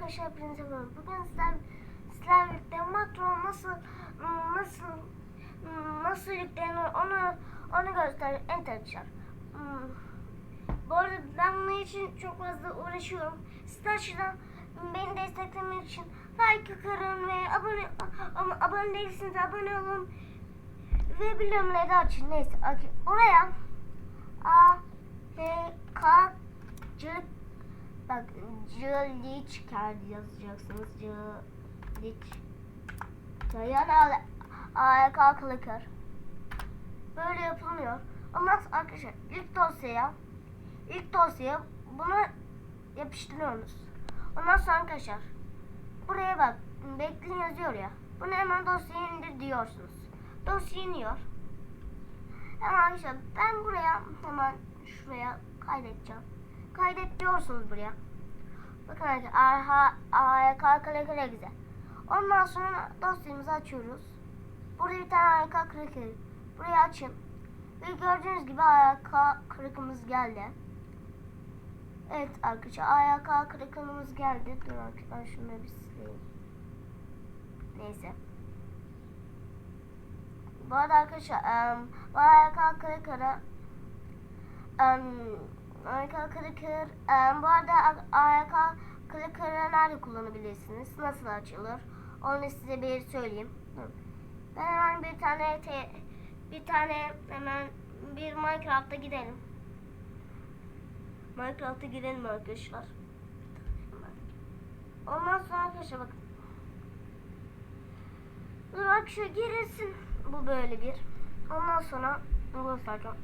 arkadaşlar hepinize merhaba. Bugün sizler, sizlerle birlikte makro nasıl nasıl nasıl yüklenir onu onu göster arkadaşlar. Hmm. Bu arada ben bunun için çok fazla uğraşıyorum. Sizler beni desteklemek için like kırın ve abone abone değilseniz abone olun ve bildirimleri açın. Neyse oraya A H K C Bak Ciliçker yazacaksınız. Ciliç. Yani A'ya kalkılır. Böyle yapılmıyor. Ondan sonra arkadaşlar ilk dosyaya ilk dosyaya bunu yapıştırıyorsunuz. Ondan sonra arkadaşlar buraya bak bekleyin yazıyor ya. Bunu hemen dosyaya indir diyorsunuz. Dosya iniyor. Hemen arkadaşlar ben buraya hemen şuraya kaydedeceğim. Kaydet diyorsunuz buraya. Bakın arkadaşlar AYK kare güzel. Ondan sonra dosyamızı açıyoruz. Burada bir tane AYK kare. Burayı açın. Ve gördüğünüz gibi AYK kırıkımız geldi. Evet arkadaşlar AYK kırıkımız geldi. Dur arkadaşlar şunu bir sileyim. Neyse. Bu arada arkadaşlar um, AYK kare um, AYK Clicker. Um, bu arada AYK Clicker'ı nerede kullanabilirsiniz? Nasıl açılır? Onu size bir söyleyeyim. Ben hemen bir tane te, bir tane hemen bir Minecraft'a gidelim. Minecraft'a gidelim arkadaşlar. Ondan sonra arkadaşlar bakın. Dur arkadaşlar girilsin. Bu böyle bir. Ondan sonra bunu göstereceğim.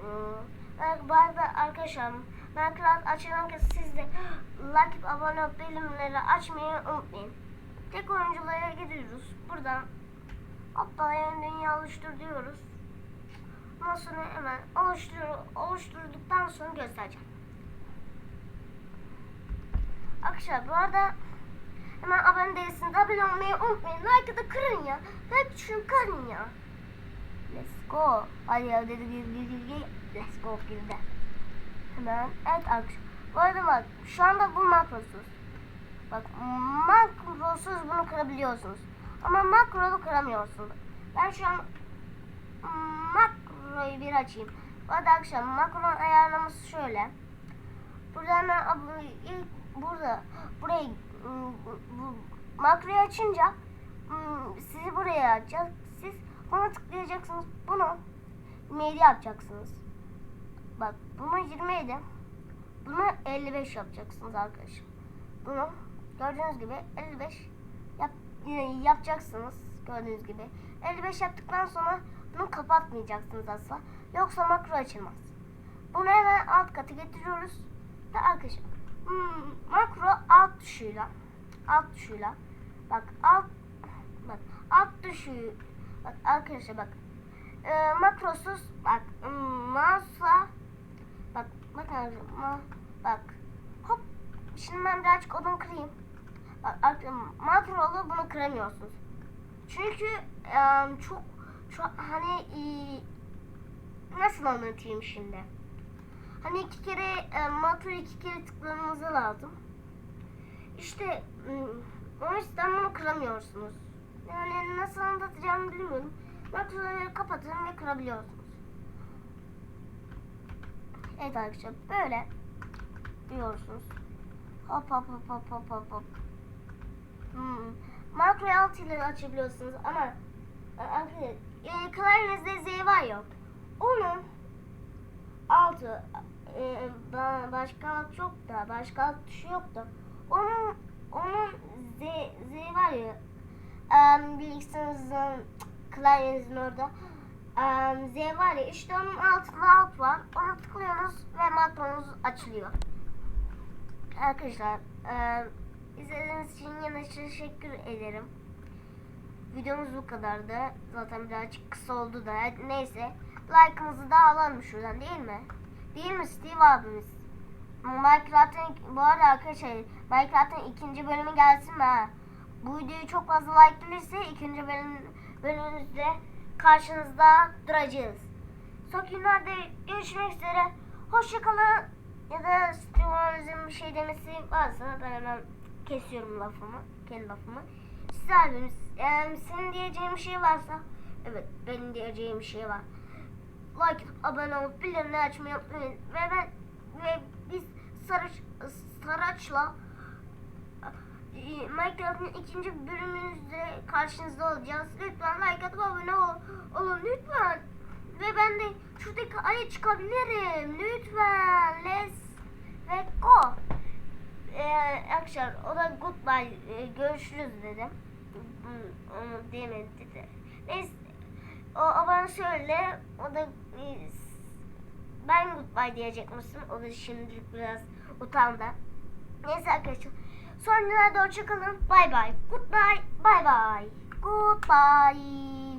Hmm. Arada arkadaşlar Minecraft açılan kez siz de like, abone bildirimleri açmayı unutmayın. Tek oyunculara gidiyoruz. Buradan hoppa yeni dünya oluştur diyoruz. Ondan sonra hemen oluştur, oluşturduktan sonra göstereceğim. Arkadaşlar bu arada hemen abone değilsiniz. Abone olmayı unutmayın. Like'ı da kırın ya. Like tuşunu kırın ya. Let's go. Ya dedi gir gir gir gir. Let's go girdi. Hemen evet arkadaşlar. Bu arada bak şu anda bu makrosuz. Bak makrosuz bunu kırabiliyorsunuz. Ama makrolu kıramıyorsunuz. Ben şu an makroyu bir açayım. Bu arada arkadaşlar makronun ayarlaması şöyle. Burada hemen ilk burada burayı bu, makroyu açınca sizi buraya açacak. Buna tıklayacaksınız. Bunu 27 yapacaksınız. Bak bunu 27. Bunu 55 yapacaksınız arkadaşlar. Bunu gördüğünüz gibi 55 yap, yapacaksınız. Gördüğünüz gibi. 55 yaptıktan sonra bunu kapatmayacaksınız asla. Yoksa makro açılmaz. Bunu hemen alt katı getiriyoruz. Ve arkadaşlar hmm, makro alt tuşuyla alt tuşuyla bak alt bak alt tuşu bak arkadaşlar bak. E, makrosuz bak masa bak bak ma, bak. Hop şimdi ben birazcık odun kırayım. Bak makrolu bunu kıramıyorsunuz. Çünkü e, çok çok hani e, nasıl anlatayım şimdi? Hani iki kere e, makro iki kere tıklamanız lazım. İşte o yüzden bunu kıramıyorsunuz yani nasıl anlatacağımı bilmiyorum Makroları kapatın ve kırabiliyorsunuz. Evet arkadaşlar böyle diyorsunuz. Hop hop hop hop hop hop hop. Hmm. Makroyu alt ile açabiliyorsunuz ama e, klavyenizde Z var ya onun altı e, başka alt yok da başka alt tuşu yok da onun onun Z, Z var ya um, bilgisayarınızın klavyenizin orada um, Z var ya işte onun altında alt var. Onu tıklıyoruz ve makronuz açılıyor. Arkadaşlar um, izlediğiniz için yine teşekkür ederim. Videomuz bu kadardı. Zaten birazcık kısa oldu da. Neyse. Like'ımızı da alalım şuradan değil mi? Değil mi Steve abimiz? Minecraft'ın bu arada arkadaşlar Minecraft'ın ikinci bölümü gelsin mi ha? Bu videoyu çok fazla like gelirse ikinci bölüm bölümümüzde karşınızda duracağız. Son günlerde görüşmek üzere. Hoşçakalın. ya da Steven'ın bir şey demesi varsa ben hemen kesiyorum lafımı, kendi lafımı. Siz eğer senin diyeceğin bir şey varsa, evet benim diyeceğim bir şey var. Like, abone olup bildirimleri açmayı unutmayın. Ve ben ve biz Saraç, Saraç'la Minecraft'ın ikinci bölümünüzde karşınızda olacağız. Lütfen like atıp abone ol, olun lütfen. Ve ben de şuradaki aya çıkabilirim. Lütfen. Let's ve go. Ee, arkadaşlar o da goodbye e, görüşürüz dedim. Onu diyemedi dedi. Neyse o, o bana söyle o da e, ben goodbye diyecekmişim. O da şimdilik biraz utandı. Neyse arkadaşlar. Sonralarda hoşçakalın. Bye bye. Goodbye. Bye bye. Goodbye.